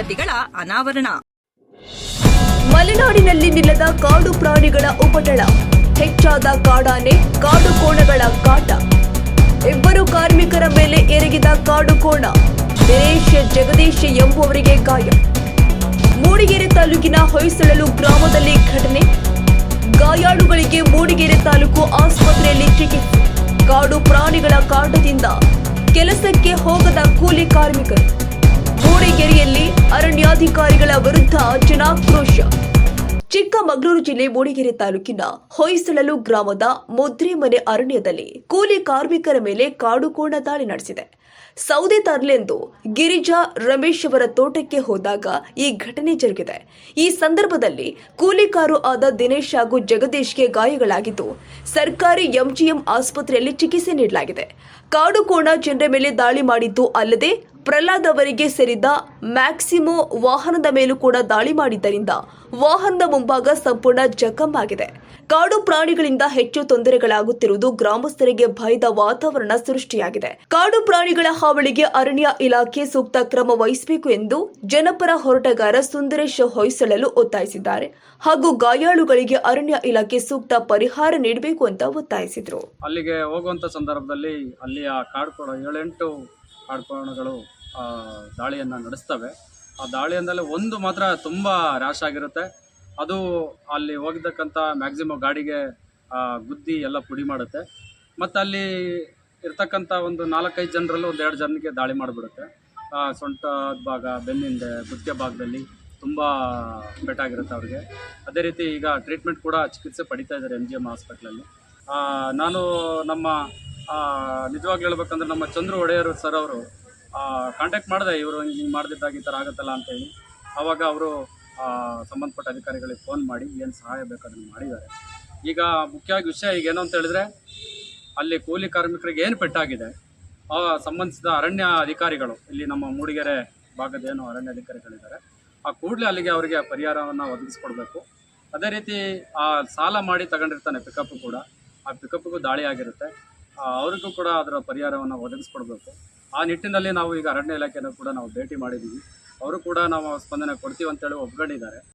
ಸಂಗತಿಗಳ ಅನಾವರಣ. ಮಲೆನಾಡಿನಲ್ಲಿ ನಿಲ್ಲದ ಕಾಡು ಪ್ರಾಣಿಗಳ ಉಪಟಳ. ಹೆಚ್ಚಾದ ಕಾಡಾನೆ, ಕಾಡು ಕೋಣಗಳ ಕಾಟ. ಇಬ್ಬರು ಕಾರ್ಮಿಕರ ಮೇಲೆ ಎರಗಿದ ಕಾಡು ಕೋಣ. ದಿನೇಶ್ ಜಗದೀಶ್ ಎಂಬುವರಿಗೆ ಗಾಯ. ಮೂಡಿಗೆರೆ ತಾಲೂಕಿನ ಹೊಯ್ಸಳಲು ಗ್ರಾಮದಲ್ಲಿ ಘಟನೆ. ಗಾಯಾಳುಗಳಿಗೆ ಮೂಡಿಗೆರೆ ತಾಲೂಕು ಆಸ್ಪತ್ರೆಯಲ್ಲಿ ಚಿಕಿತ್ಸೆ. ಕಾಡು ಪ್ರಾಣಿಗಳ ಕಾಟದಿಂದ ಕೆಲಸಕ್ಕೆ ಹೋಗದ ಕೂಲಿ ಕಾರ್ಮಿಕರು. ಮೂಡಿಗೆರೆಯಲ್ಲಿ ಅರಣ್ಯಾಧಿಕಾರಿಗಳ ವಿರುದ್ಧ ಜನಾಕ್ರೋಶ. ಚಿಕ್ಕಮಗಳೂರು ಜಿಲ್ಲೆ ಮೂಡಿಗೆರೆ ತಾಲೂಕಿನ ಹೊಯ್ಸಳಲು ಗ್ರಾಮದ ಮುದ್ರೆಮನೆ ಅರಣ್ಯದಲ್ಲಿ ಕೂಲಿ ಕಾರ್ಮಿಕರ ಮೇಲೆ ಕಾಡುಕೋಣ ದಾಳಿ ನಡೆಸಿದೆ. ಸೌದೆ ತರಲೆಂದು ಗಿರಿಜಾ ರಮೇಶ್ ಅವರ ತೋಟಕ್ಕೆ ಹೋದಾಗ ಈ ಘಟನೆ ಜರುಗಿದೆ. ಈ ಸಂದರ್ಭದಲ್ಲಿ ಕೂಲಿಕಾರು ಆದ ದಿನೇಶ್ ಹಾಗೂ ಜಗದೀಶ್ಗೆ ಗಾಯಗಳಾಗಿದ್ದು, ಸರ್ಕಾರಿ ಎಂಜಿಎಂ ಆಸ್ಪತ್ರೆಯಲ್ಲಿ ಚಿಕಿತ್ಸೆ ನೀಡಲಾಗಿದೆ. ಕಾಡುಕೋಣ ಜನರ ಮೇಲೆ ದಾಳಿ ಮಾಡಿದ್ದು ಅಲ್ಲದೆ ಪ್ರಹ್ಲಾದ್ ಅವರಿಗೆ ಸೇರಿದ ಮ್ಯಾಕ್ಸಿಮೋ ವಾಹನದ ಮೇಲೂ ಕೂಡ ದಾಳಿ ಮಾಡಿದ್ದರಿಂದ ವಾಹನದ ಮುಂಭಾಗ ಸಂಪೂರ್ಣ ಜಖಂ ಆಗಿದೆ. ಕಾಡು ಪ್ರಾಣಿಗಳಿಂದ ಹೆಚ್ಚು ತೊಂದರೆಗಳಾಗುತ್ತಿರುವುದು ಗ್ರಾಮಸ್ಥರಿಗೆ ಭಯದ ವಾತಾವರಣ ಸೃಷ್ಟಿಯಾಗಿದೆ. ಕಾಡು ಪ್ರಾಣಿಗಳ ಹಾವಳಿಗೆ ಅರಣ್ಯ ಇಲಾಖೆ ಸೂಕ್ತ ಕ್ರಮ ವಹಿಸಬೇಕು ಎಂದು ಜನಪರ ಹೋರಾಟಗಾರ ಸುಂದರೇಶ್ ಹೊಯ್ಸಳಲು ಒತ್ತಾಯಿಸಿದ್ದಾರೆ. ಹಾಗೂ ಗಾಯಾಳುಗಳಿಗೆ ಅರಣ್ಯ ಇಲಾಖೆ ಸೂಕ್ತ ಪರಿಹಾರ ನೀಡಬೇಕು ಅಂತ ಒತ್ತಾಯಿಸಿದರು. ಅಲ್ಲಿಗೆ ಹೋಗುವಂತ ಸಂದರ್ಭದಲ್ಲಿ ಅಲ್ಲಿಯ ಕಾಡು ಏಳೆಂಟು ಕಾಡ್ಕೋಣಗಳು ದಾಳಿಯನ್ನು ನಡೆಸ್ತವೆ. ಆ ದಾಳಿಯಿಂದಲೇ ಒಂದು ಮಾತ್ರ ತುಂಬ ರ್ಯಾಶ್ ಆಗಿರುತ್ತೆ. ಅದು ಅಲ್ಲಿ ಹೋಗಿದ್ದಕ್ಕಂಥ ಮ್ಯಾಕ್ಸಿಮಮ್ ಗಾಡಿಗೆ ಆ, ಗುದ್ದಿ ಎಲ್ಲ ಪುಡಿ ಮಾಡುತ್ತೆ. ಮತ್ತು ಅಲ್ಲಿ ಇರ್ತಕ್ಕಂಥ ಒಂದು ನಾಲ್ಕೈದು ಜನರಲ್ಲೂ ಒಂದು ಎರಡು ಜನಕ್ಕೆ ದಾಳಿ ಮಾಡಿಬಿಡುತ್ತೆ. ಸೊಂಟದ ಭಾಗ ಬೆನ್ನಿಂದೆ ಕುತ್ತಿಗೆ ಭಾಗದಲ್ಲಿ ತುಂಬ ಪೆಟ್ಟಾಗಿರುತ್ತೆ ಅವ್ರಿಗೆ. ಅದೇ ರೀತಿ ಈಗ ಟ್ರೀಟ್ಮೆಂಟ್ ಕೂಡ ಚಿಕಿತ್ಸೆ ಪಡಿತಾ ಇದ್ದಾರೆ ಎಂ ಜಿ ಎಂ ಹಾಸ್ಪಿಟ್ಲಲ್ಲಿ ಆ, ನಾನು ನಮ್ಮ ನಿಜವಾಗ್ಲೂ ಹೇಳ್ಬೇಕಂದ್ರೆ ನಮ್ಮ ಚಂದ್ರು ಒಡೆಯರು ಸರ್ ಅವರು ಕಾಂಟ್ಯಾಕ್ಟ್ ಮಾಡಿದೆ ಇವರು ಹಿಂಗೆ ಮಾಡ್ದಿದ್ದಾಗ ಈ ಥರ ಆಗುತ್ತಲ್ಲ ಅಂತೇಳಿ ಆವಾಗ ಅವರು ಸಂಬಂಧಪಟ್ಟ ಅಧಿಕಾರಿಗಳಿಗೆ ಫೋನ್ ಮಾಡಿ ಏನು ಸಹಾಯ ಬೇಕು ಅದನ್ನು ಮಾಡಿದ್ದಾರೆ. ಈಗ ಮುಖ್ಯವಾಗಿ ವಿಷಯ ಈಗ ಏನು ಅಂತ ಹೇಳಿದ್ರೆ, ಅಲ್ಲಿ ಕೂಲಿ ಕಾರ್ಮಿಕರಿಗೆ ಏನು ಪೆಟ್ಟಾಗಿದೆ, ಆ, ಸಂಬಂಧಿಸಿದ ಅರಣ್ಯ ಅಧಿಕಾರಿಗಳು, ಇಲ್ಲಿ ನಮ್ಮ ಮೂಡಿಗೆರೆ ಭಾಗದ ಏನು ಅರಣ್ಯ ಅಧಿಕಾರಿಗಳಿದ್ದಾರೆ, ಆ ಕೂಡಲೇ ಅಲ್ಲಿಗೆ ಅವರಿಗೆ ಪರಿಹಾರವನ್ನು ಒದಗಿಸ್ಕೊಡ್ಬೇಕು. ಅದೇ ರೀತಿ ಆ ಸಾಲ ಮಾಡಿ ತಗೊಂಡಿರ್ತಾನೆ ಪಿಕಪ್ ಕೂಡ, ಆ ಪಿಕಪ್ಗೂ ದಾಳಿ ಆಗಿರುತ್ತೆ ಅವ್ರಿಗೂ ಕೂಡ ಅದರ ಪರಿಹಾರವನ್ನು ಒದಗಿಸ್ಕೊಡ್ಬೇಕು. ಆ ನಿಟ್ಟಿನಲ್ಲಿ ನಾವು ಈಗ ಅರಣ್ಯ ಇಲಾಖೆಯನ್ನು ಕೂಡ ನಾವು ಭೇಟಿ ಮಾಡಿದ್ದೀವಿ. ಅವರು ಕೂಡ ನಾವು ಸ್ಪಂದನೆ ಕೊಡ್ತೀವಿ ಅಂತೇಳಿ ಒಪ್ಕೊಂಡಿದ್ದಾರೆ.